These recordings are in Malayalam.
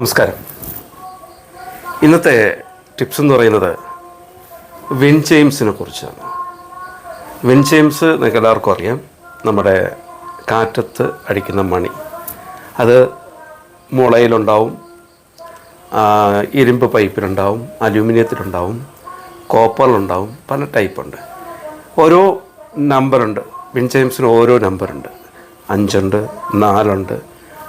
നമസ്കാരം. ഇന്നത്തെ ടിപ്സ് എന്ന് പറയുന്നത് വിൻ ജെയിംസിനെ കുറിച്ചാണ്. വിൻ ജെയിംസ് നിങ്ങൾക്ക് എല്ലാവർക്കും അറിയാം നമ്മുടെ കാറ്റത്ത് അടിക്കുന്ന മണി. അത് മുളയിലുണ്ടാവും ഇരുമ്പ് പൈപ്പിലുണ്ടാവും അലൂമിനിയത്തിലുണ്ടാവും കോപ്പറിലുണ്ടാവും പല ടൈപ്പുണ്ട്. ഓരോ നമ്പറുണ്ട് വിൻ ജെയിംസിന് ഓരോ നമ്പറുണ്ട്. അഞ്ചുണ്ട് നാലുണ്ട്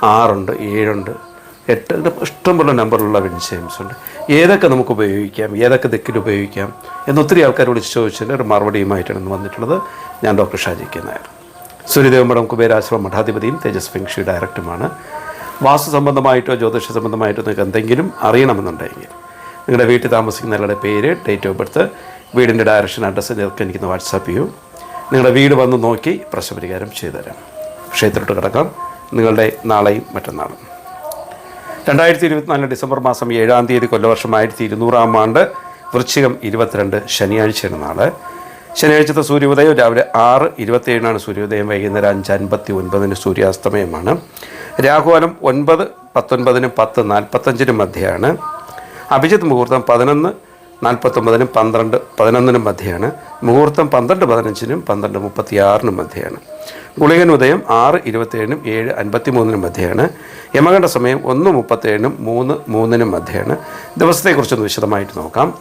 ആറുണ്ട് ഏഴുണ്ട് എട്ട് ഇഷ്ടംപോലെ നമ്പറുള്ള വിൻ ജെയിംസ് ഉണ്ട്. ഏതൊക്കെ നമുക്ക് ഉപയോഗിക്കാം ഏതൊക്കെ ദിക്കിൽ ഉപയോഗിക്കാം എന്ന് ഒത്തിരി ആൾക്കാർ വിളിച്ച് ചോദിച്ചതിന്റെ ഒരു മറുപടിയുമായിട്ടാണ് വന്നിട്ടുള്ളത്. ഞാൻ ഡോക്ടർ ഷാജി കെ നായർ. സൂര്യദേവമ്പടം കുബേരാശ്രമം മഠാധിപതിയും തേജസ് ഫെങ്ഷി ഡയറക്ടറുമാണ്. വാസ്തു സംബന്ധമായിട്ടോ ജ്യോതിഷ സംബന്ധമായിട്ടോ നിങ്ങൾക്ക് എന്തെങ്കിലും അറിയണമെന്നുണ്ടെങ്കിൽ നിങ്ങളുടെ വീട്ടിൽ താമസിക്കുന്ന ആളുടെ പേര് ഡേറ്റ് ഓഫ് ബർത്ത് വീടിന്റെ ഡയറക്ഷൻ അഡ്രസ്സ് നിങ്ങൾക്ക് എനിക്കൊന്ന് വാട്സാപ്പ് ചെയ്യൂ. നിങ്ങളുടെ വീട് വന്ന് നോക്കി പ്രശ്നപരിഹാരം ചെയ്തുതരാം. ക്ഷേത്രത്തോട്ട് കിടക്കാം. നിങ്ങളുടെ നാളെയും മറ്റന്നാളും. രണ്ടായിരത്തി ഇരുപത്തിനാല് ഡിസംബർ മാസം ഏഴാം തീയതി കൊല്ലവർഷം ആയിരത്തി ഇരുന്നൂറാം ആണ്ട് വൃശ്ചികം ഇരുപത്തിരണ്ട് ശനിയാഴ്ചയാണ് നാൾ. ശനിയാഴ്ചത്തെ സൂര്യോദയം രാവിലെ ആറ് ഇരുപത്തിയേഴിനാണ് സൂര്യോദയം വൈകുന്നേരം അഞ്ച് അൻപത്തി ഒൻപതിന് സൂര്യാസ്തമയമാണ്. രാഹുകാലം ഒൻപത് പത്തൊൻപതിനും പത്ത് നാൽപ്പത്തഞ്ചിനും മധ്യയാണ്. അഭിജിത്ത് മുഹൂർത്തം പതിനൊന്ന് നാൽപ്പത്തൊമ്പതിനും പന്ത്രണ്ട് പതിനൊന്നിനും മധ്യയാണ്. മുഹൂർത്തം പന്ത്രണ്ട് പതിനഞ്ചിനും പന്ത്രണ്ട് മുപ്പത്തിയാറിനും മധ്യയാണ്. ഗുളികൻ ഉദയം ആറ് ഇരുപത്തേഴിനും ഏഴ് അൻപത്തി മൂന്നിനും മധ്യയാണ്. യമകണ്ഠ സമയം ഒന്ന് മുപ്പത്തേഴിനും മൂന്ന് മൂന്നിനും മധ്യയാണ്. ദിവസത്തെക്കുറിച്ചൊന്ന് വിശദമായിട്ട് നോക്കാം.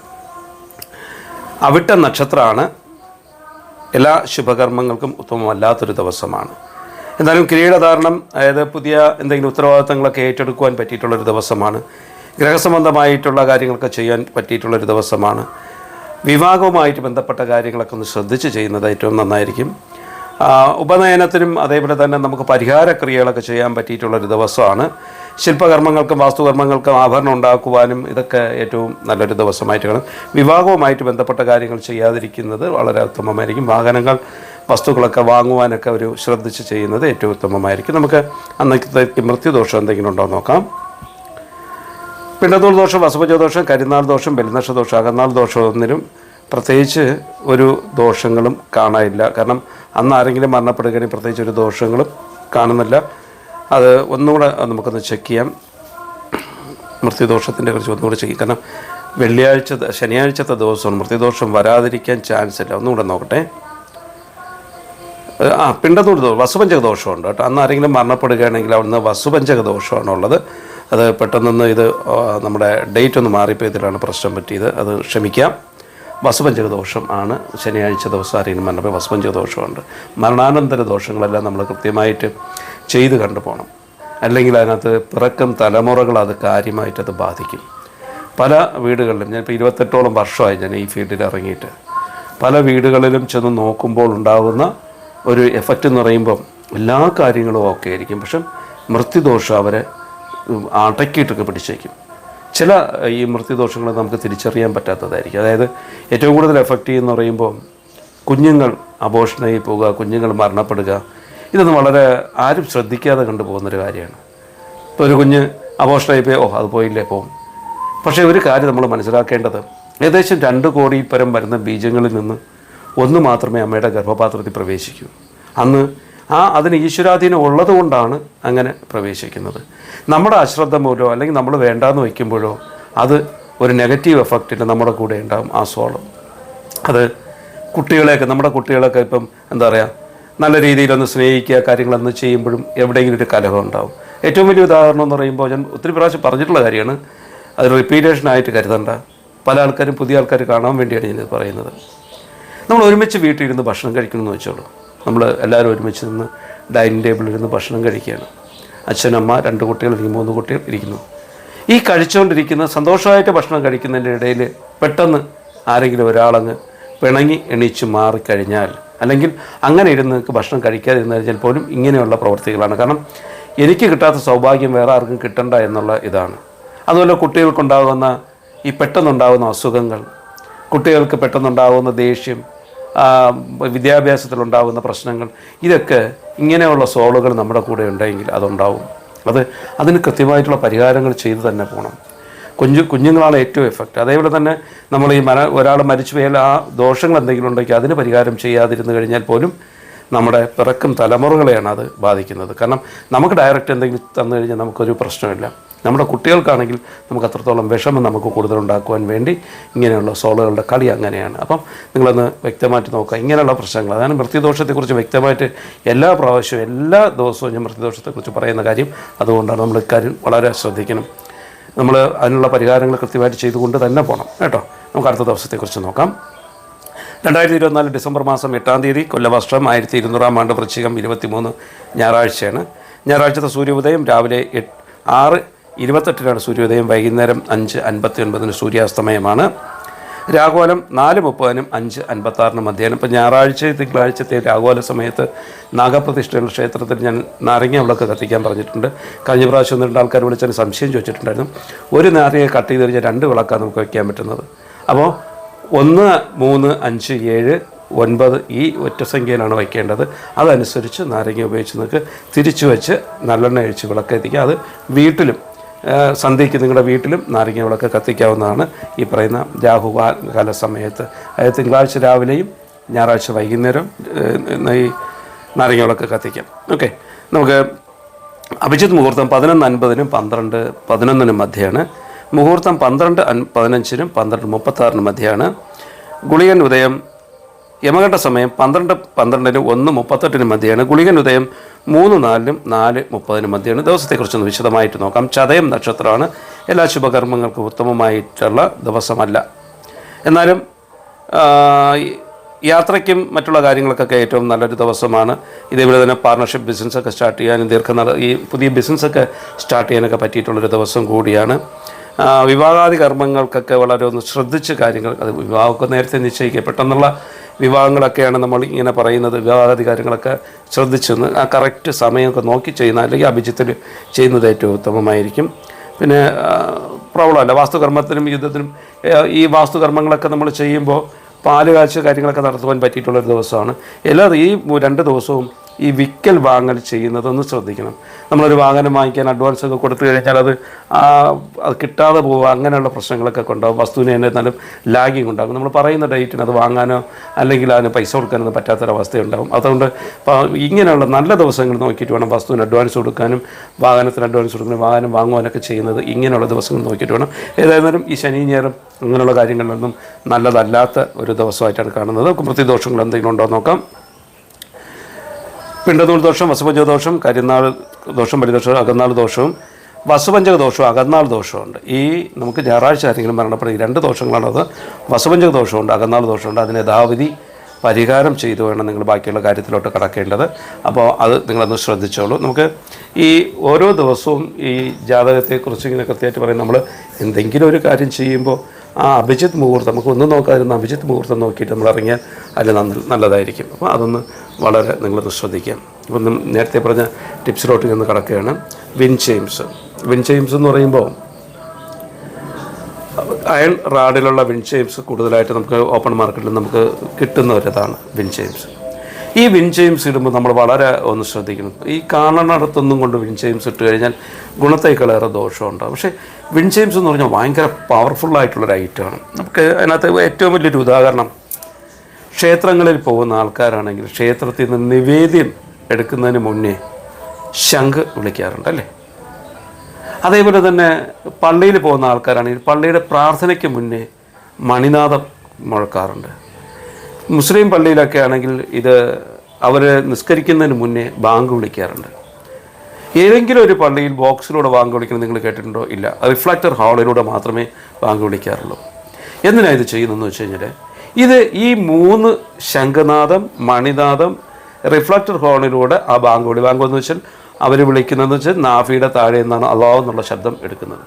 അവിട്ട നക്ഷത്രമാണ് എല്ലാ ശുഭകർമ്മങ്ങൾക്കും ഉത്തമമല്ലാത്തൊരു ദിവസമാണ്. എന്നാലും കിരീടധാരണം അതായത് പുതിയ എന്തെങ്കിലും ഉത്തരവാദിത്തങ്ങളൊക്കെ ഏറ്റെടുക്കുവാൻ പറ്റിയിട്ടുള്ളൊരു ദിവസമാണ്. ഗ്രഹസംബന്ധമായിട്ടുള്ള കാര്യങ്ങളൊക്കെ ചെയ്യാൻ പറ്റിയിട്ടുള്ളൊരു ദിവസമാണ്. വിവാഹവുമായിട്ട് ബന്ധപ്പെട്ട കാര്യങ്ങളൊക്കെ ഒന്ന് ശ്രദ്ധിച്ച് ചെയ്യുന്നത് ഏറ്റവും നന്നായിരിക്കും. ഉപനയനത്തിനും അതേപോലെ തന്നെ നമുക്ക് പരിഹാര ക്രിയകളൊക്കെ ചെയ്യാൻ പറ്റിയിട്ടുള്ളൊരു ദിവസമാണ്. ശില്പകർമ്മങ്ങൾക്കും വാസ്തുകർമ്മങ്ങൾക്കും ആഭരണം ഉണ്ടാക്കുവാനും ഇതൊക്കെ ഏറ്റവും നല്ലൊരു ദിവസമായിട്ട് കാണും. വിവാഹവുമായിട്ട് ബന്ധപ്പെട്ട കാര്യങ്ങൾ ചെയ്യാതിരിക്കുന്നത് വളരെ ഉത്തമമായിരിക്കും. വാഹനങ്ങൾ വസ്തുക്കളൊക്കെ വാങ്ങുവാനൊക്കെ ഒരു ശ്രദ്ധിച്ച് ചെയ്യുന്നത് ഏറ്റവും ഉത്തമമായിരിക്കും. നമുക്ക് അന്നത്തെ മൃത്യുദോഷം എന്തെങ്കിലും ഉണ്ടോ നോക്കാം. പിണ്ടത്തൂർ ദോഷം വസുപജ ദോഷം കരിനാൾ ദോഷം ബലിനക്ഷ ദോഷം അകന്നാൾ ദോഷം ഒന്നിനും പ്രത്യേകിച്ച് ഒരു ദോഷങ്ങളും കാണാനില്ല. കാരണം അന്ന് ആരെങ്കിലും മരണപ്പെടുകയാണെങ്കിൽ പ്രത്യേകിച്ച് ഒരു ദോഷങ്ങളും കാണുന്നില്ല. അത് ഒന്നുകൂടെ നമുക്കൊന്ന് ചെക്ക് ചെയ്യാം. മൃത്യുദോഷത്തിന്റെ കുറിച്ച് ഒന്നുകൂടെ ചെക്ക് ചെയ്യാം. കാരണം വെള്ളിയാഴ്ച ശനിയാഴ്ചത്തെ ദിവസമാണ്. മൃത്യുദോഷം വരാതിരിക്കാൻ ചാൻസ് ഇല്ല. ഒന്നുകൂടെ നോക്കട്ടെ. ആ പിണ്ടത്തൂർ ദോഷം വസുപഞ്ചക ദോഷമുണ്ട് കേട്ടോ. അന്ന് ആരെങ്കിലും മരണപ്പെടുകയാണെങ്കിൽ അവിടുന്ന് വസുപഞ്ചക ദോഷമാണുള്ളത് അത് പെട്ടെന്നൊന്ന് ഇത് നമ്മുടെ ഡേറ്റ് ഒന്ന് മാറിപ്പോയതിലാണ് പ്രശ്നം പറ്റിയത്. അത് ക്ഷമിക്കാം. വസുപഞ്ചക ദോഷം ആണ്. ശനിയാഴ്ച ദിവസം ആരെങ്കിലും മരണപ്പോൾ വസുപഞ്ചക ദോഷമുണ്ട് മരണാനന്തര ദോഷങ്ങളെല്ലാം നമ്മൾ കൃത്യമായിട്ട് ചെയ്ത് കണ്ടു പോകണം അല്ലെങ്കിൽ അതിനകത്ത് പിറക്കം തലമുറകൾ അത് കാര്യമായിട്ട് അത് ബാധിക്കും. പല വീടുകളിലും ഞാനിപ്പോൾ ഇരുപത്തെട്ടോളം വർഷമായി ഞാൻ ഈ ഫീൽഡിൽ ഇറങ്ങിയിട്ട്. പല വീടുകളിലും ചെന്ന് നോക്കുമ്പോൾ ഉണ്ടാകുന്ന ഒരു എഫക്റ്റ് എന്ന് പറയുമ്പം എല്ലാ കാര്യങ്ങളും ഓക്കെ ആയിരിക്കും. പക്ഷെ മൃത്യുദോഷം അവരെ അടക്കിയിട്ടൊക്കെ പിടിച്ചേക്കും. ചില ഈ മൃത്യുദോഷങ്ങൾ നമുക്ക് തിരിച്ചറിയാൻ പറ്റാത്തതായിരിക്കും. അതായത് ഏറ്റവും കൂടുതൽ എഫക്റ്റ് ചെയ്യുന്ന പറയുമ്പോൾ കുഞ്ഞുങ്ങൾ അബോഷനായി പോവുക കുഞ്ഞുങ്ങൾ മരണപ്പെടുക ഇതൊന്നും വളരെ ആരും ശ്രദ്ധിക്കാതെ കണ്ടുപോകുന്നൊരു കാര്യമാണ്. ഇപ്പോൾ ഒരു കുഞ്ഞ് അബോഷനായി പോയി ഓ അത് പോയില്ലേ പോവും. പക്ഷേ ഒരു കാര്യം നമ്മൾ മനസ്സിലാക്കേണ്ടത് ഏകദേശം രണ്ട് കോടി പരം വരുന്ന ബീജങ്ങളിൽ നിന്ന് ഒന്ന് മാത്രമേ അമ്മയുടെ ഗർഭപാത്രത്തിൽ പ്രവേശിക്കൂ. അന്ന് ആ അതിന് ഈശ്വരാധീനം ഉള്ളതുകൊണ്ടാണ് അങ്ങനെ പ്രവേശിക്കുന്നത്. നമ്മുടെ അശ്രദ്ധ മൂലമോ അല്ലെങ്കിൽ നമ്മൾ വേണ്ടാന്ന് വയ്ക്കുമ്പോഴോ അത് ഒരു നെഗറ്റീവ് എഫക്റ്റിൽ നമ്മുടെ കൂടെ ഉണ്ടാകും ആ സോളം അത് കുട്ടികളെയൊക്കെ നമ്മുടെ കുട്ടികളൊക്കെ ഇപ്പം എന്താ പറയുക നല്ല രീതിയിലൊന്ന് സ്നേഹിക്കുക കാര്യങ്ങളൊന്ന് ചെയ്യുമ്പോഴും എവിടെയെങ്കിലും ഒരു കലഹം ഉണ്ടാവും. ഏറ്റവും വലിയ ഉദാഹരണം എന്ന് പറയുമ്പോൾ ഞാൻ ഒത്തിരി പ്രാവശ്യം പറഞ്ഞിട്ടുള്ള കാര്യമാണ്. അത് റിപ്പീറ്റേഷനായിട്ട് കരുതണ്ട. പല ആൾക്കാരും പുതിയ ആൾക്കാർ കാണാൻ വേണ്ടിയാണ് ഞാനിത് പറയുന്നത്. നമ്മൾ ഒരുമിച്ച് വീട്ടിലിരുന്ന് ഭക്ഷണം കഴിക്കണമെന്ന് വെച്ചോളൂ. നമ്മൾ എല്ലാവരും ഒരുമിച്ച് നിന്ന് ഡൈനിങ് ടേബിളിൽ ഇരുന്ന് ഭക്ഷണം കഴിക്കുകയാണ്. അച്ഛനമ്മ രണ്ട് കുട്ടികൾ അല്ലെങ്കിൽ മൂന്ന് കുട്ടികൾ ഇരിക്കുന്നു. ഈ കഴിച്ചുകൊണ്ടിരിക്കുന്ന സന്തോഷമായിട്ട് ഭക്ഷണം കഴിക്കുന്നതിന്റെ ഇടയിൽ പെട്ടെന്ന് ആരെങ്കിലും ഒരാളങ്ങ് പിണങ്ങി എണീച്ച് മാറിക്കഴിഞ്ഞാൽ അല്ലെങ്കിൽ അങ്ങനെ ഇരുന്ന് ഭക്ഷണം കഴിക്കാതിരുന്നു കഴിഞ്ഞാൽ പോലും ഇങ്ങനെയുള്ള പ്രവർത്തികളാണ് കാരണം എനിക്ക് കിട്ടാത്ത സൗഭാഗ്യം വേറെ ആർക്കും കിട്ടണ്ട എന്നുള്ള ഇതാണ്. അതുപോലെ കുട്ടികൾക്കുണ്ടാകുന്ന ഈ പെട്ടെന്നുണ്ടാകുന്ന അസുഖങ്ങൾ കുട്ടികൾക്ക് പെട്ടെന്നുണ്ടാകുന്ന ദേഷ്യം വിദ്യാഭ്യാസത്തിലുണ്ടാകുന്ന പ്രശ്നങ്ങൾ ഇതൊക്കെ ഇങ്ങനെയുള്ള സോളുകൾ നമ്മുടെ കൂടെ ഉണ്ടെങ്കിൽ അതുണ്ടാവും. അത് അതിന് കൃത്യമായിട്ടുള്ള പരിഹാരങ്ങൾ ചെയ്തു തന്നെ പോകണം കുഞ്ഞു കുഞ്ഞുങ്ങളാണ് ഏറ്റവും എഫക്റ്റ് അതേപോലെ തന്നെ നമ്മൾ ഈ മര ഒരാൾ മരിച്ചു പോയാൽ ആ ദോഷങ്ങൾ എന്തെങ്കിലും ഉണ്ടെങ്കിൽ അതിന് പരിഹാരം ചെയ്യാതിരുന്നു കഴിഞ്ഞാൽ പോലും നമ്മുടെ പിറക്കും തലമുറകളെയാണ് അത് ബാധിക്കുന്നത്. കാരണം നമുക്ക് ഡയറക്റ്റ് എന്തെങ്കിലും തന്നു കഴിഞ്ഞാൽ നമുക്കൊരു പ്രശ്നമില്ല. നമ്മുടെ കുട്ടികൾക്കാണെങ്കിൽ നമുക്ക് അത്രത്തോളം വിഷമം നമുക്ക് കൂടുതലുണ്ടാക്കുവാൻ വേണ്ടി ഇങ്ങനെയുള്ള സോളുകളുടെ കളി അങ്ങനെയാണ്. അപ്പം നിങ്ങളൊന്ന് വ്യക്തമായിട്ട് നോക്കുക. ഇങ്ങനെയുള്ള പ്രശ്നങ്ങൾ. അതാണ് മൃത്യുദോഷത്തെക്കുറിച്ച് വ്യക്തമായിട്ട് എല്ലാ പ്രാവശ്യവും എല്ലാ ദിവസവും ഞാൻ മൃത്യുദോഷത്തെക്കുറിച്ച് പറയുന്ന കാര്യം. അതുകൊണ്ടാണ് നമ്മൾ ഇക്കാര്യം വളരെ ശ്രദ്ധിക്കണം. നമ്മൾ അതിനുള്ള പരിഹാരങ്ങൾ കൃത്യമായിട്ട് ചെയ്തുകൊണ്ട് തന്നെ പോകണം കേട്ടോ. നമുക്ക് അടുത്ത ദിവസത്തെക്കുറിച്ച് നോക്കാം. രണ്ടായിരത്തി ഇരുപത്തിനാല് ഡിസംബർ മാസം എട്ടാം തീയതി കൊല്ലവർഷം ആയിരത്തി ഇരുന്നൂറാം ആണ്ട് വൃശ്ചികം ഇരുപത്തിമൂന്ന് ഞായറാഴ്ചയാണ്. ഞായറാഴ്ചത്തെ സൂര്യോദയം രാവിലെ ആറ് ഇരുപത്തെട്ടിനാണ് സൂര്യോദയം വൈകുന്നേരം അഞ്ച് അൻപത്തി ഒൻപതിന് സൂര്യാസ്തമയമാണ്. രാഘോലം നാല് മുപ്പതിനും അഞ്ച് അൻപത്താറിനും മധ്യാഹ്നം ഇപ്പം ഞായറാഴ്ച തിങ്കളാഴ്ചത്തെ രാഘോല സമയത്ത് നാഗപ്രതിഷ്ഠയുള്ള ക്ഷേത്രത്തിൽ ഞാൻ നാരങ്ങ വിളക്ക് കത്തിക്കാൻ പറഞ്ഞിട്ടുണ്ട്. കഴിഞ്ഞ പ്രാവശ്യം ഒന്ന് രണ്ട് ആൾക്കാർ വിളിച്ചതിന് സംശയം ചോദിച്ചിട്ടുണ്ടായിരുന്നു. ഒരു നാരങ്ങ കട്ട് ചെയ്ത് കഴിഞ്ഞാൽ രണ്ട് വിളക്കാണ് നമുക്ക് വയ്ക്കാൻ പറ്റുന്നത്. അപ്പോൾ ഒന്ന് മൂന്ന് അഞ്ച് ഏഴ് ഒൻപത് ഈ ഒറ്റ സംഖ്യയിലാണ് വയ്ക്കേണ്ടത് അതനുസരിച്ച് നാരങ്ങ ഉപയോഗിച്ച് നിങ്ങൾക്ക് തിരിച്ചു വെച്ച് നല്ലെണ്ണ അഴിച്ച് വിളക്കെത്തിക്കുക അത് വീട്ടിലും സന്ധ്യയ്ക്ക് നിങ്ങളുടെ വീട്ടിലും നാരങ്ങ വിളക്ക് കത്തിക്കാവുന്നതാണ്. ഈ പറയുന്ന രാഹുകാല സമയത്ത്. അതായത് തിങ്കളാഴ്ച രാവിലെയും ഞായറാഴ്ച വൈകുന്നേരം ഈ നാരങ്ങ വിളക്ക് കത്തിക്കാം. ഓക്കെ. നമുക്ക് അഭിജിത്ത് മുഹൂർത്തം പതിനൊന്ന് അൻപതിനും പന്ത്രണ്ട് പതിനൊന്നിനും മധ്യയാണ് മുഹൂർത്തം പന്ത്രണ്ട് അൻ പതിനഞ്ചിനും പന്ത്രണ്ട് മുപ്പത്താറിനും മധ്യയാണ് ഗുളികൻ ഉദയം യമഘട്ട സമയം പന്ത്രണ്ട് പന്ത്രണ്ടിനും ഒന്ന് മുപ്പത്തെട്ടിനും മധ്യയാണ് ഗുളികൻ ഉദയം മൂന്ന് നാലിനും നാല് മുപ്പതിനും മധ്യമാണ് ദിവസത്തെക്കുറിച്ചൊന്ന് വിശദമായിട്ട് നോക്കാം. ചതയം നക്ഷത്രമാണ്. എല്ലാ ശുഭകർമ്മങ്ങൾക്കും ഉത്തമമായിട്ടുള്ള ദിവസമല്ല. എന്നാലും യാത്രയ്ക്കും മറ്റുള്ള കാര്യങ്ങൾക്കൊക്കെ ഏറ്റവും നല്ലൊരു ദിവസമാണ്. ഇതേപോലെ തന്നെ പാർട്ണർഷിപ്പ് ബിസിനസ്സൊക്കെ സ്റ്റാർട്ട് ചെയ്യാനും ദീർഘനാൾ ഈ പുതിയ ബിസിനസ്സൊക്കെ സ്റ്റാർട്ട് ചെയ്യാനൊക്കെ പറ്റിയിട്ടുള്ളൊരു ദിവസം കൂടിയാണ്. വിവാഹാദി കർമ്മങ്ങൾക്കൊക്കെ വളരെ ഒന്ന് ശ്രദ്ധിച്ച് കാര്യങ്ങൾ അത് വിവാഹമൊക്കെ നേരത്തെ നിശ്ചയിക്കുക പെട്ടെന്നുള്ള വിവാഹങ്ങളൊക്കെയാണ് നമ്മൾ ഇങ്ങനെ പറയുന്നത്. വിവാഹാദി കാര്യങ്ങളൊക്കെ ശ്രദ്ധിച്ചെന്ന് ആ കറക്റ്റ് സമയമൊക്കെ നോക്കി ചെയ്യുന്ന അല്ലെങ്കിൽ അഭിജിത്തിൽ ചെയ്യുന്നത് ഏറ്റവും ഉത്തമമായിരിക്കും. പിന്നെ പ്രോബ്ലമല്ല വാസ്തുകർമ്മത്തിനും യുദ്ധത്തിനും ഈ വാസ്തുകർമ്മങ്ങളൊക്കെ നമ്മൾ ചെയ്യുമ്പോൾ പാൽ കാഴ്ച കാര്യങ്ങളൊക്കെ നടത്തുവാൻ പറ്റിയിട്ടുള്ളൊരു ദിവസമാണ്. എല്ലാ ഈ രണ്ട് ദിവസവും ഈ വിക്കൽ വാങ്ങൽ ചെയ്യുന്നതൊന്ന് ശ്രദ്ധിക്കണം. നമ്മളൊരു വാഹനം വാങ്ങിക്കാൻ അഡ്വാൻസ് ഒക്കെ കൊടുത്തു കഴിഞ്ഞാൽ അത് അത് കിട്ടാതെ പോവുക അങ്ങനെയുള്ള പ്രശ്നങ്ങളൊക്കെ ഉണ്ടാകും വസ്തുവിന് തന്നെ എന്നാലും ലാഗിങ് ഉണ്ടാകും. നമ്മൾ പറയുന്ന ഡേറ്റിന് അത് വാങ്ങാനോ അല്ലെങ്കിൽ അതിന് പൈസ കൊടുക്കാനൊന്നും പറ്റാത്തൊരവസ്ഥയുണ്ടാകും അതുകൊണ്ട് ഇങ്ങനെയുള്ള നല്ല ദിവസങ്ങൾ നോക്കിയിട്ട് വേണം വസ്തുവിന് അഡ്വാൻസ് കൊടുക്കാനും വാഹനത്തിന് അഡ്വാൻസ് കൊടുക്കാനും വാഹനം വാങ്ങുവാനൊക്കെ ചെയ്യുന്നത് ഇങ്ങനെയുള്ള ദിവസങ്ങൾ നോക്കിയിട്ട് വേണം. ഏതായിരുന്നാലും ഈ ശനി ഞായറും അങ്ങനെയുള്ള കാര്യങ്ങളിലൊന്നും നല്ലതല്ലാത്ത ഒരു ദിവസമായിട്ടാണ് കാണുന്നത്. നമുക്ക് പ്രതിദോഷങ്ങൾ എന്തെങ്കിലും ഉണ്ടോ നോക്കാം. പിണ്ടനൂൽ ദോഷം വസുപഞ്ചക ദോഷം കരിനാൾ ദോഷം ബലിദോഷം അകന്നാൾ ദോഷവും വസുപഞ്ചക ദോഷവും അകന്നാൾ ദോഷമുണ്ട് ഈ നമുക്ക് ഞായറാഴ്ച ആരെങ്കിലും മരണപ്പെടുക ഈ രണ്ട് ദോഷങ്ങളാണത്. വസുപഞ്ചക ദോഷമുണ്ട് അകന്നാൾ ദോഷമുണ്ട്. അതിന് യഥാവിധി പരിഹാരം ചെയ്തു വേണം നിങ്ങൾ ബാക്കിയുള്ള കാര്യത്തിലോട്ട് കടക്കേണ്ടത്. അപ്പോൾ അത് നിങ്ങളൊന്ന് ശ്രദ്ധിച്ചോളൂ. നമുക്ക് ഈ ഓരോ ദിവസവും ഈ ജാതകത്തെക്കുറിച്ച് ഇങ്ങനെ കൃത്യമായിട്ട് പറയും നമ്മൾ എന്തെങ്കിലും ഒരു കാര്യം ചെയ്യുമ്പോൾ ആ അഭിജിത്ത് മുഹൂർത്തം. നമുക്ക് ഒന്നും നോക്കാതിരുന്ന അഭിജിത്ത് മുഹൂർത്തം നോക്കിയിട്ട് നമ്മൾ ഇറങ്ങിയാൽ അതിൽ നല്ലതായിരിക്കും. അപ്പോൾ അതൊന്ന് വളരെ നിങ്ങളൊന്ന് ശ്രദ്ധിക്കാം ഇപ്പം നേരത്തെ പറഞ്ഞ ടിപ്സിലോട്ട് നിന്ന് കിടക്കുകയാണ്. വിൻ ചെയിംസ്. വിൻ ചെയിംസ് എന്ന് പറയുമ്പോൾ അയൺ റാഡിലുള്ള വിൻ ചെയിംസ് കൂടുതലായിട്ട് നമുക്ക് ഓപ്പൺ മാർക്കറ്റിൽ നമുക്ക് കിട്ടുന്ന ഒരിതാണ് വിൻ ചെയിംസ്. ഈ വിൻ ചെയിംസ് ഇടുമ്പോൾ നമ്മൾ വളരെ ഒന്ന് ശ്രദ്ധിക്കണം. ഈ കാണണടത്തൊന്നും കൊണ്ട് വിൻ ചെയിംസ് ഇട്ട് കഴിഞ്ഞാൽ ഗുണത്തേക്കാളേറെ ദോഷമുണ്ടാകും പക്ഷേ വിൻ ചെയിംസ് എന്ന് പറഞ്ഞാൽ ഭയങ്കര പവർഫുള്ളായിട്ടുള്ളൊരു ഐറ്റമാണ് നമുക്ക് അതിനകത്ത് ഏറ്റവും വലിയൊരു ഉദാഹരണം ക്ഷേത്രങ്ങളിൽ പോകുന്ന ആൾക്കാരാണെങ്കിൽ ക്ഷേത്രത്തിൽ നിന്ന് നിവേദ്യം എടുക്കുന്നതിന് മുന്നേ ശംഖ് വിളിക്കാറുണ്ട് അല്ലേ? അതേപോലെ തന്നെ പള്ളിയിൽ പോകുന്ന ആൾക്കാരാണെങ്കിൽ പള്ളിയുടെ പ്രാർത്ഥനയ്ക്ക് മുന്നേ മണിനാഥം മുഴക്കാറുണ്ട്. മുസ്ലിം പള്ളിയിലൊക്കെ ആണെങ്കിൽ ഇത് അവർ നിസ്കരിക്കുന്നതിന് മുന്നേ ബാങ്ക് വിളിക്കാറുണ്ട്. ഏതെങ്കിലും ഒരു പള്ളിയിൽ ബോക്സിലൂടെ ബാങ്ക് വിളിക്കുന്നത് നിങ്ങൾ കേട്ടിട്ടുണ്ടോ? ഇല്ല. റിഫ്ലക്ടർ ഹാളിലൂടെ മാത്രമേ ബാങ്ക് വിളിക്കാറുള്ളൂ. എന്തിനാണ് ഇത് ചെയ്യുന്നതെന്ന് വെച്ച് കഴിഞ്ഞാൽ ഇത് ഈ മൂന്ന് ശംഖനാഥം മണിനാഥം റിഫ്ലക്ടർ ഹോണിലൂടെ ആ ബാങ്ക് വിളി ബാങ്ക് എന്ന് വെച്ചാൽ അവർ വിളിക്കുന്നതെന്ന് വെച്ചാൽ നാഫിയുടെ താഴെ നിന്നാണ് അള്ളാഹ് എന്നുള്ള ശബ്ദം എടുക്കുന്നത്.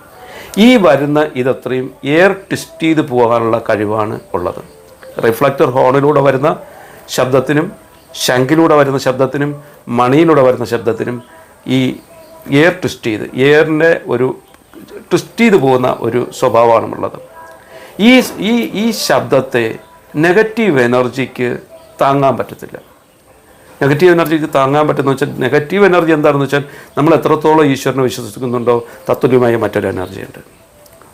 ഈ വരുന്ന ഇതത്രയും എയർ ട്വിസ്റ്റ് ചെയ്ത് പോകാനുള്ള കഴിവാണ് ഉള്ളത്. റിഫ്ലക്ടർ ഹോണിലൂടെ വരുന്ന ശബ്ദത്തിനും ശംഖിലൂടെ വരുന്ന ശബ്ദത്തിനും മണിയിലൂടെ വരുന്ന ശബ്ദത്തിനും ഈ എയർ ട്വിസ്റ്റ് ചെയ്ത് എയറിന്റെ ഒരു ട്വിസ്റ്റ് ചെയ്ത് പോകുന്ന ഒരു സ്വഭാവമാണുള്ളത്. ഈ ഈ ഈ ശബ്ദത്തെ നെഗറ്റീവ് എനർജിക്ക് താങ്ങാൻ പറ്റത്തില്ല. നെഗറ്റീവ് എനർജിക്ക് താങ്ങാൻ പറ്റുന്ന വെച്ചാൽ നെഗറ്റീവ് എനർജി എന്താണെന്ന് വെച്ചാൽ നമ്മൾ എത്രത്തോളം ഈശ്വരനെ വിശ്വസിക്കുന്നുണ്ടോ തത്തുല്യമായ മറ്റൊരു എനർജി ഉണ്ട്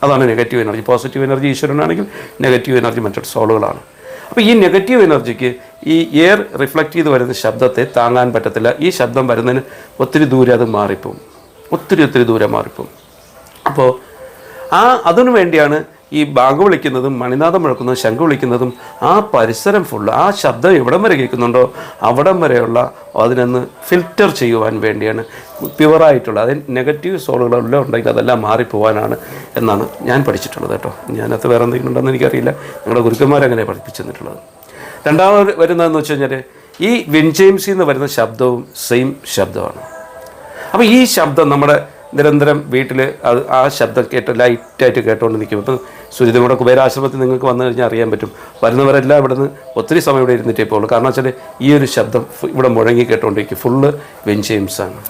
അതാണ് നെഗറ്റീവ് എനർജി പോസിറ്റീവ് എനർജി ഈശ്വരനാണെങ്കിൽ നെഗറ്റീവ് എനർജി മറ്റൊരു സോളുകളാണ് അപ്പോൾ ഈ നെഗറ്റീവ് എനർജിക്ക് ഈ എയർ റിഫ്ലക്റ്റ് ചെയ്ത് വരുന്ന ശബ്ദത്തെ താങ്ങാൻ പറ്റത്തില്ല. ഈ ശബ്ദം വരുന്നതിന് ഒത്തിരി ദൂരെ അത് മാറിപ്പോവും. ഒത്തിരി ഒത്തിരി ദൂരെ മാറിപ്പോവും. അപ്പോൾ ആ അതിനു വേണ്ടിയാണ് ഈ ബാങ്ക് വിളിക്കുന്നതും മണിനാഥം മുഴക്കുന്നതും ശംഖ് വിളിക്കുന്നതും ആ പരിസരം ഫുള്ള് ആ ശബ്ദം എവിടം വരെ കേൾക്കുന്നുണ്ടോ അവിടം വരെയുള്ള അതിനൊന്ന് ഫിൽറ്റർ ചെയ്യുവാൻ വേണ്ടിയാണ് പ്യുവറായിട്ടുള്ള അതിന് നെഗറ്റീവ് സോളുകളെല്ലാം ഉണ്ടെങ്കിൽ അതെല്ലാം മാറിപ്പോവാനാണ് എന്നാണ് ഞാൻ പഠിച്ചിട്ടുള്ളത് കേട്ടോ. ഞാനത് വേറെ എന്തെങ്കിലും ഉണ്ടെന്ന് എനിക്കറിയില്ല. ഞങ്ങളുടെ ഗുരുക്കന്മാരങ്ങനെ പഠിപ്പിച്ചു തന്നിട്ടുള്ളത്. രണ്ടാമത് വരുന്നതെന്ന് വെച്ച് കഴിഞ്ഞാൽ ഈ വിൻജെയിംസിൽ നിന്ന് വരുന്ന ശബ്ദവും സെയിം ശബ്ദമാണ്. അപ്പോൾ ഈ ശബ്ദം നമ്മുടെ നിരന്തരം വീട്ടിൽ അത് ആ ശബ്ദം കേട്ട് ലൈറ്റായിട്ട് കേട്ടുകൊണ്ട് നിൽക്കും. ഇപ്പം സുരിതമുടെ കുബേരാശ്രമത്തിൽ നിങ്ങൾക്ക് വന്നു കഴിഞ്ഞാൽ അറിയാൻ പറ്റും. വരുന്നവരെല്ലാം ഇവിടെ നിന്ന് ഒത്തിരി സമയം ഇവിടെ ഇരുന്നിട്ടേ പോകുള്ളൂ കാരണം വെച്ചാൽ ഈ ഒരു ശബ്ദം ഇവിടെ മുഴങ്ങി കേട്ടുകൊണ്ടിരിക്കും ഫുള്ള് വെഞ്ചെയിംസാണ്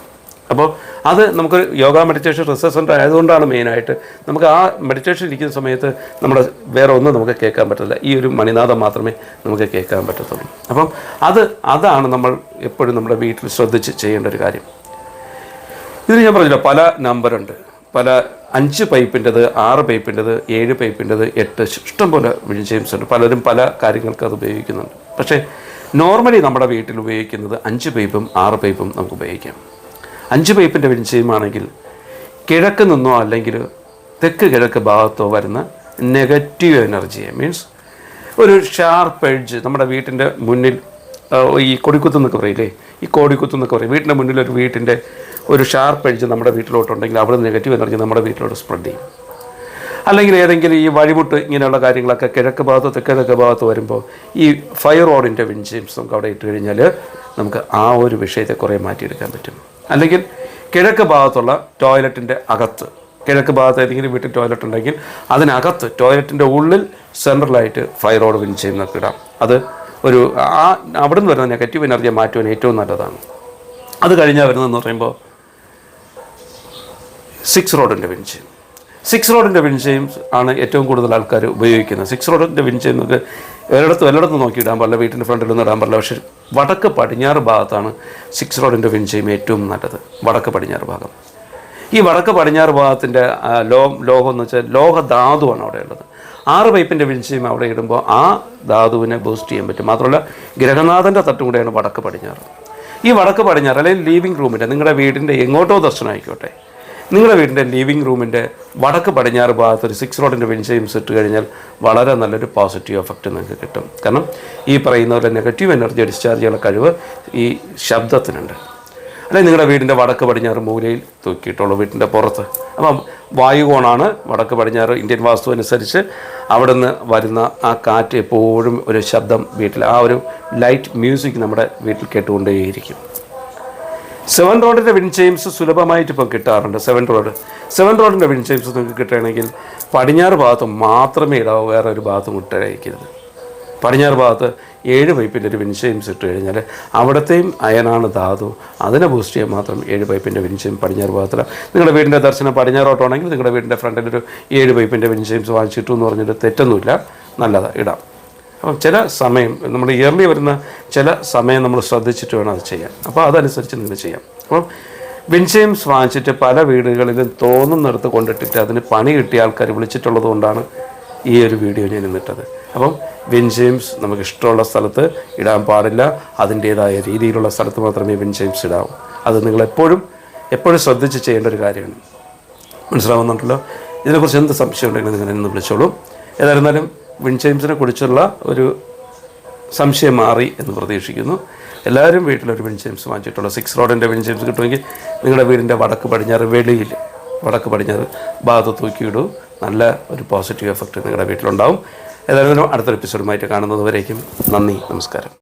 അപ്പോൾ അത് നമുക്ക് യോഗ മെഡിറ്റേഷൻ റിസർച്ച് സെന്റർ ആയതുകൊണ്ടാണ് മെയിനായിട്ട് നമുക്ക് ആ മെഡിറ്റേഷൻ ഇരിക്കുന്ന സമയത്ത് നമ്മുടെ വേറെ ഒന്നും നമുക്ക് കേൾക്കാൻ പറ്റില്ല ഈ ഒരു മണിനാഥം മാത്രമേ നമുക്ക് കേൾക്കാൻ പറ്റത്തുള്ളൂ. അപ്പം അത് അതാണ് നമ്മൾ എപ്പോഴും നമ്മുടെ വീട്ടിൽ ശ്രദ്ധിച്ച് ചെയ്യേണ്ട ഒരു കാര്യം. ഇതിന് ഞാൻ പറഞ്ഞില്ല പല നമ്പറുണ്ട് പല അഞ്ച് പൈപ്പിന്റെത് ആറ് പൈപ്പിന്റെത് ഏഴ് പൈപ്പിന്റെത് എട്ട് ഇഷ്ടംപോലെ വിൻജെയിംസ് ഉണ്ട്. പലരും പല കാര്യങ്ങൾക്ക് അത് ഉപയോഗിക്കുന്നുണ്ട്. പക്ഷേ നോർമലി നമ്മുടെ വീട്ടിൽ ഉപയോഗിക്കുന്നത് അഞ്ച് പൈപ്പും ആറ് പൈപ്പും നമുക്ക് ഉപയോഗിക്കാം. അഞ്ച് പൈപ്പിന്റെ വിൻജെയിം ആണെങ്കിൽ കിഴക്ക് നിന്നോ അല്ലെങ്കിൽ തെക്ക് കിഴക്ക് ഭാഗത്തോ വരുന്ന നെഗറ്റീവ് എനർജിയെ മീൻസ് ഒരു ഷാർപ്പ് എഡ്ജ് നമ്മുടെ വീട്ടിന്റെ മുന്നിൽ ഈ കൊടിക്കുത്ത് എന്നൊക്കെ പറയില്ലേ? ഈ കോടിക്കുത്ത് എന്നൊക്കെ പറയും. വീട്ടിന്റെ മുന്നിൽ ഒരു വീട്ടിന്റെ ഒരു ഷാർപ്പ് എഡ്ജ് നമ്മുടെ വീട്ടിലോട്ടുണ്ടെങ്കിൽ അവിടെ നെഗറ്റീവ് എനർജി നമ്മുടെ വീട്ടിലോട്ട് സ്പ്രെഡ് ചെയ്യും. അല്ലെങ്കിൽ ഏതെങ്കിലും ഈ വഴിമുട്ട് ഇങ്ങനെയുള്ള കാര്യങ്ങളൊക്കെ കിഴക്ക് ഭാഗത്ത് തെക്കിഴക്ക് ഭാഗത്ത് വരുമ്പോൾ ഈ ഫയർ റോഡിന്റെ വിൻജെയിംസ് നമുക്ക് അവിടെ ഇട്ട് കഴിഞ്ഞാൽ നമുക്ക് ആ ഒരു വിഷയത്തെ കുറേ മാറ്റിയെടുക്കാൻ പറ്റും. അല്ലെങ്കിൽ കിഴക്ക് ഭാഗത്തുള്ള ടോയ്ലറ്റിന്റെ അകത്ത് കിഴക്ക് ഭാഗത്ത് ഏതെങ്കിലും വീട്ടിൽ ടോയ്ലറ്റ് ഉണ്ടെങ്കിൽ അതിനകത്ത് ടോയ്ലറ്റിന്റെ ഉള്ളിൽ സെൻട്രലായിട്ട് ഫയർ റോഡ് വിൻജെയിം എന്നൊക്കെ ഇടാം. അത് ഒരു ആ അവിടെ നിന്ന് വരുന്ന നെഗറ്റീവ് എനർജിയെ മാറ്റുവാൻ ഏറ്റവും നല്ലതാണ്. അത് കഴിഞ്ഞാൽ വരുന്നതെന്ന് പറയുമ്പോൾ സിക്സ് റോഡിന്റെ വിൻചെയിം സിക്സ് റോഡിന്റെ വിൻചെയിം ആണ് ഏറ്റവും കൂടുതൽ ആൾക്കാർ ഉപയോഗിക്കുന്നത്. സിക്സ് റോഡിന്റെ വിൻചെയിം നമുക്ക് ഒരിടത്ത് വല്ലയിടത്ത് നോക്കി ഇടാൻ പാടില്ല. വീട്ടിന്റെ ഫ്രണ്ടിലൊന്നും ഇടാൻ പാടില്ല. പക്ഷേ വടക്ക് പടിഞ്ഞാറ് ഭാഗത്താണ് സിക്സ് റോഡിന്റെ വിൻചെയിം ഏറ്റവും നല്ലത്. വടക്ക് പടിഞ്ഞാറ് ഭാഗം. ഈ വടക്ക് പടിഞ്ഞാറ് ഭാഗത്തിന്റെ ലോ ലോഹം എന്ന് വെച്ചാൽ ലോഹ ധാതുവാണ് അവിടെ ഉള്ളത്. ആറ് പൈപ്പിന്റെ വിൻചെയിം അവിടെ ഇടുമ്പോൾ ആ ധാതുവിനെ ബൂസ്റ്റ് ചെയ്യാൻ പറ്റും. മാത്രമല്ല ഗ്രഹനാഥന്റെ തട്ടും കൂടെയാണ് വടക്ക് പടിഞ്ഞാറ്. ഈ വടക്ക് പടിഞ്ഞാറ് അല്ലെങ്കിൽ ലീവിംഗ് റൂമിന്റെ നിങ്ങളുടെ വീടിന്റെ എങ്ങോട്ടോ ദർശനം ആയിക്കോട്ടെ നിങ്ങളുടെ വീടിന്റെ ലിവിംഗ് റൂമിന്റെ വടക്ക് പടിഞ്ഞാറ് ഭാഗത്ത് ഒരു സിക്സ് റോഡിന്റെ വിൻഷെയിംസ് ഇട്ട് കഴിഞ്ഞാൽ വളരെ നല്ലൊരു പോസിറ്റീവ് എഫക്റ്റ് നിങ്ങൾക്ക് കിട്ടും. കാരണം ഈ പറയുന്ന പോലെ നെഗറ്റീവ് എനർജി ഡിസ്ചാർജ് ചെയ്യാനുള്ള കഴിവ് ഈ ശബ്ദത്തിനുണ്ട്. അല്ലെങ്കിൽ നിങ്ങളുടെ വീടിന്റെ വടക്ക് പടിഞ്ഞാറ് മൂലയിൽ തൂക്കിയിട്ടുള്ളൂ വീട്ടിന്റെ പുറത്ത്. അപ്പം വായുകോണാണ് വടക്ക് പടിഞ്ഞാറ് ഇന്ത്യൻ വാസ്തു അനുസരിച്ച് അവിടെ നിന്ന് വരുന്ന ആ കാറ്റ് എപ്പോഴും ഒരു ശബ്ദം വീട്ടിൽ ആ ഒരു ലൈറ്റ് മ്യൂസിക് നമ്മുടെ വീട്ടിൽ കേട്ടുകൊണ്ടേയിരിക്കും. സെവൻ റോഡിന്റെ വിൻചെയിംസ് സുലഭമായിട്ട് ഇപ്പോൾ കിട്ടാറുണ്ട്. Seven road. സെവൻ റോഡിന്റെ വിൻചെയിംസ് നിങ്ങൾക്ക് കിട്ടുകയാണെങ്കിൽ പടിഞ്ഞാറ് ഭാഗത്ത് മാത്രമേ ഇടാവൂ വേറെ ഒരു ഭാഗത്തും ഇട്ടയക്കരുത് പടിഞ്ഞാറ് ഭാഗത്ത് ഏഴ് പൈപ്പിന്റെ ഒരു വിൻചെയിംസ് ഇട്ട് കഴിഞ്ഞാൽ അവിടത്തെയും അയനാണ് ധാതു. അതിനെ ബൂസ്റ്റ് ചെയ്യാൻ മാത്രം ഏഴ് പൈപ്പിന്റെ വിൻചെയിം പടിഞ്ഞാറ് ഭാഗത്തില. നിങ്ങളുടെ വീടിന്റെ ദർശനം പടിഞ്ഞാറോട്ടാണെങ്കിൽ നിങ്ങളുടെ വീടിന്റെ ഫ്രണ്ടിൽ ഒരു ഏഴ് പൈപ്പിന്റെ വിൻചെയിംസ് വാങ്ങിച്ചിട്ടു എന്ന് പറഞ്ഞിട്ട് തെറ്റൊന്നുമില്ല. നല്ലതാണ് ഇടാം. അപ്പം ചില സമയം നമ്മൾ ഇയർലി വരുന്ന ചില സമയം നമ്മൾ ശ്രദ്ധിച്ചിട്ട് വേണം അത് ചെയ്യാൻ. അപ്പോൾ അതനുസരിച്ച് നിങ്ങൾ ചെയ്യാം. അപ്പം വിൻചെയിംസ് വാങ്ങിച്ചിട്ട് പല വീടുകളിലും തോന്നുന്നിടത്ത് കൊണ്ടിട്ടിട്ട് അതിന് പണി കിട്ടിയ ആൾക്കാർ വിളിച്ചിട്ടുള്ളത് കൊണ്ടാണ് ഈ ഒരു വീഡിയോ ഞാൻ ഇന്നിട്ടത് അപ്പം വിൻചെയിംസ് നമുക്ക് ഇഷ്ടമുള്ള സ്ഥലത്ത് ഇടാൻ പാടില്ല. അതിന്റേതായ രീതിയിലുള്ള സ്ഥലത്ത് മാത്രമേ വിൻചെയിംസ് ഇടാവൂ. അത് നിങ്ങൾ എപ്പോഴും എപ്പോഴും ശ്രദ്ധിച്ച് ചെയ്യേണ്ട ഒരു കാര്യമാണ്. മനസ്സിലാവുന്നുണ്ടല്ലോ? ഇതിനെക്കുറിച്ച് എന്ത് സംശയം ഉണ്ടെങ്കിലും നിങ്ങൾ വിളിച്ചോളൂ. ഏതായിരുന്നാലും വിൻചെയിംസിനെ കുറിച്ചുള്ള ഒരു സംശയം മാറി എന്ന് പ്രതീക്ഷിക്കുന്നു. എല്ലാവരും വീട്ടിലൊരു വിൻചെയിംസ് വാങ്ങിച്ചിട്ടുള്ള. സിക്സ് റോഡിന്റെ വിൻചെയിംസ് കിട്ടുമെങ്കിൽ നിങ്ങളുടെ വീടിന്റെ വടക്ക് പടിഞ്ഞാറ് വെളിയിൽ വടക്ക് പടിഞ്ഞാറ് ഭാഗത്ത് തൂക്കിയിടൂ നല്ല ഒരു പോസിറ്റീവ് എഫക്റ്റ് നിങ്ങളുടെ വീട്ടിലുണ്ടാവും. ഏതായാലും അടുത്തൊരു എപ്പിസോഡുമായിട്ട് കാണുന്നത് വരേക്കും നന്ദി നമസ്കാരം.